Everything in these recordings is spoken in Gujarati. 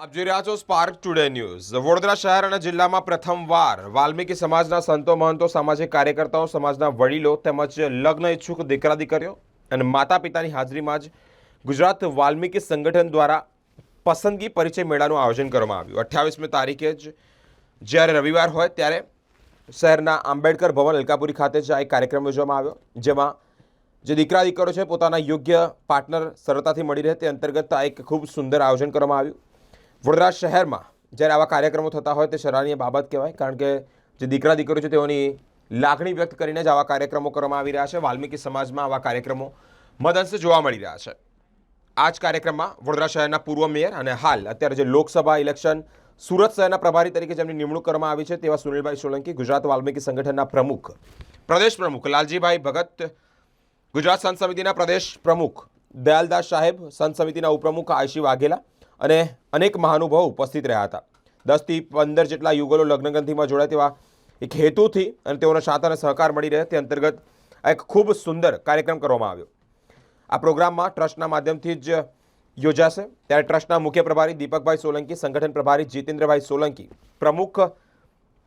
આપ જોઈ રહ્યા છો સ્પાર્ક ટુડે ન્યૂઝ વડોદરા શહેર અને જિલ્લામાં પ્રથમવાર વાલ્મીકી સમાજના સંતો, મહંતો, સામાજિક કાર્યકર્તાઓ, સમાજના વડીલો તેમજ લગ્ન ઈચ્છુક દીકરા દીકરીઓ અને માતા પિતાની હાજરીમાં જ ગુજરાત વાલ્મીકી સંગઠન દ્વારા પસંદગી પરિચય મેળાનું આયોજન કરવામાં આવ્યું. અઠ્યાવીસમી તારીખે જ જ્યારે રવિવાર હોય ત્યારે શહેરના આંબેડકર ભવન અલકાપુરી ખાતે જ આ એક કાર્યક્રમ યોજવામાં આવ્યો, જેમાં જે દીકરા દીકરો છે પોતાના યોગ્ય પાર્ટનર સરળતાથી મળી રહે તે અંતર્ગત આ એક ખૂબ સુંદર આયોજન કરવામાં આવ્યું. વડોદરા શહેરમાં જ્યારે આવા કાર્યક્રમો થતા હોય તે સરાહનીય બાબત કહેવાય. કારણ કે જે દીકરા દીકરીઓ છે તેઓની લાગણી વ્યક્ત કરીને જ આવા કાર્યક્રમો કરવામાં આવી રહ્યા છે. વાલ્મીકી સમાજમાં આવા કાર્યક્રમો મદંશે જોવા મળી રહ્યા છે. આ જ કાર્યક્રમમાં વડોદરા શહેરના પૂર્વ મેયર અને હાલ અત્યારે જે લોકસભા ઇલેક્શન સુરત શહેરના પ્રભારી તરીકે જેમની નિમણૂક કરવામાં આવી છે તેવા સુનિલભાઈ સોલંકી, ગુજરાત વાલ્મીકી સંગઠનના પ્રમુખ, પ્રદેશ પ્રમુખ, લાલજીભાઈ ભગત, ગુજરાત સંત સમિતિના પ્રદેશ પ્રમુખ, દયાલદાસ સાહેબ સંત સમિતિના ઉપપ્રમુખ આયશી વાઘેલા અને અનેક મહાનુભાવો ઉપસ્થિત રહ્યા હતા. દસથી પંદર જેટલા યુગલો લગ્નગ્રંથિમાં જોડાય તેવા એક હેતુથી અને તેઓનો સાથ અને સહકાર મળી રહે તે અંતર્ગત એક ખૂબ સુંદર કાર્યક્રમ કરવામાં આવ્યો. આ પ્રોગ્રામમાં ટ્રસ્ટના માધ્યમથી જ યોજાશે. ત્યારે ટ્રસ્ટના મુખ્ય પ્રભારી દીપકભાઈ સોલંકી, સંગઠન પ્રભારી જીતેન્દ્રભાઈ સોલંકી, પ્રમુખ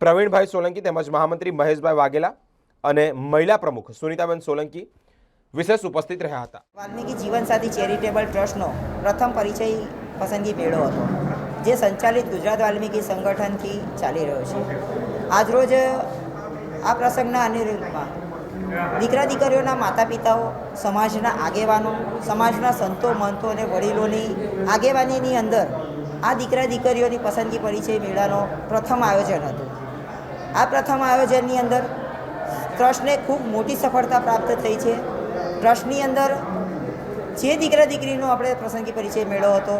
પ્રવીણભાઈ સોલંકી તેમજ મહામંત્રી મહેશભાઈ વાઘેલા અને મહિલા પ્રમુખ સુનીતાબેન સોલંકી વિશેષ ઉપસ્થિત રહ્યા હતા. વાલ્મીકી જીવનસાથી ચેરિટેબલ ટ્રસ્ટનો પ્રથમ પરિચય પસંદગી મેળો હતો, જે સંચાલિત ગુજરાત વાલ્મીકી સંગઠનથી ચાલી રહ્યો છે. આજરોજ આ પ્રસંગના અનિરૂપમાં દીકરા દીકરીઓના માતા પિતાઓ સમાજના આગેવાનો, સમાજના સંતો, મંતો અને વડીલોની આગેવાનીની અંદર આ દીકરા દીકરીઓની પસંદગી પરિચય મેળાનો પ્રથમ આયોજન હતું. આ પ્રથમ આયોજનની અંદર ટ્રસ્ટને ખૂબ મોટી સફળતા પ્રાપ્ત થઈ છે. ટ્રસ્ટની અંદર જે દીકરા દીકરીનો આપણે પ્રસંગી પરિચય મેળો હતો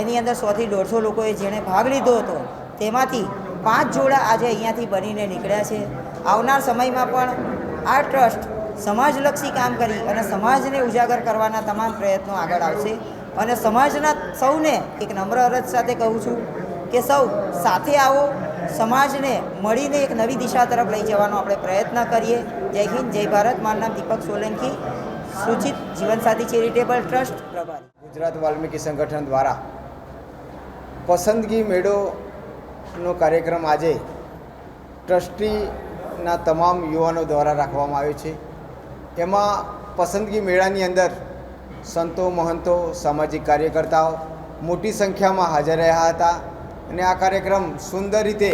એની અંદર સોથી દોઢસો લોકોએ જેણે ભાગ લીધો હતો, તેમાંથી પાંચ જોડા આજે અહીંયાથી બનીને નીકળ્યા છે. આવનાર સમયમાં પણ આ ટ્રસ્ટ સમાજલક્ષી કામ કરી અને સમાજને ઉજાગર કરવાના તમામ પ્રયત્નો આગળ આવશે. અને સમાજના સૌને એક નમ્ર અરજ સાથે કહું છું કે સૌ સાથે આવો, સમાજને મળીને એક નવી દિશા તરફ લઈ જવાનો આપણે પ્રયત્ન કરીએ. જય હિન્દ, જય ભારત. મારું નામ દીપક સોલંકી, સૂચિત જીવનસાથી ચેરિટેબલ ટ્રસ્ટ, પ્રભારી. ગુજરાત વાલ્મીકી સંગઠન દ્વારા પસંદગી મેળોનો કાર્યક્રમ આજે ટ્રસ્ટીના તમામ યુવાનો દ્વારા રાખવામાં આવ્યો છે. એમાં પસંદગી મેળાની અંદર સંતો, મહંતો, સામાજિક કાર્યકર્તાઓ મોટી સંખ્યામાં હાજર રહ્યા હતા અને આ કાર્યક્રમ સુંદર રીતે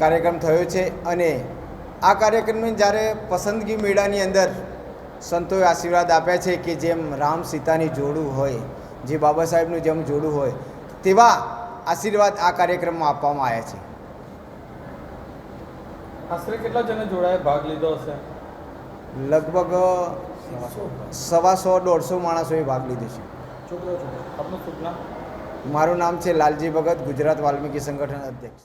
કાર્યક્રમ થયો છે અને આ કાર્યક્રમની જ્યારે પસંદગી મેળાની અંદર સંતોએ આશીર્વાદ આપ્યા છે કે જેમ રામ સીતાની જોડું હોય, જે બાબા સાહેબનું જેમ જોડું હોય તેવા આશીર્વાદ આ કાર્યક્રમમાં આપવામાં આવ્યા છે. આશરે કેટલા જણે જોડાએ ભાગ લીધો હશે? લગભગ સવા સો દોઢસો માણસોએ ભાગ લીધો છે. આપનું નામ? મારું નામ છે લાલજી ભગત ગુજરાત વાલ્મીકી સંગઠન અધ્યક્ષ.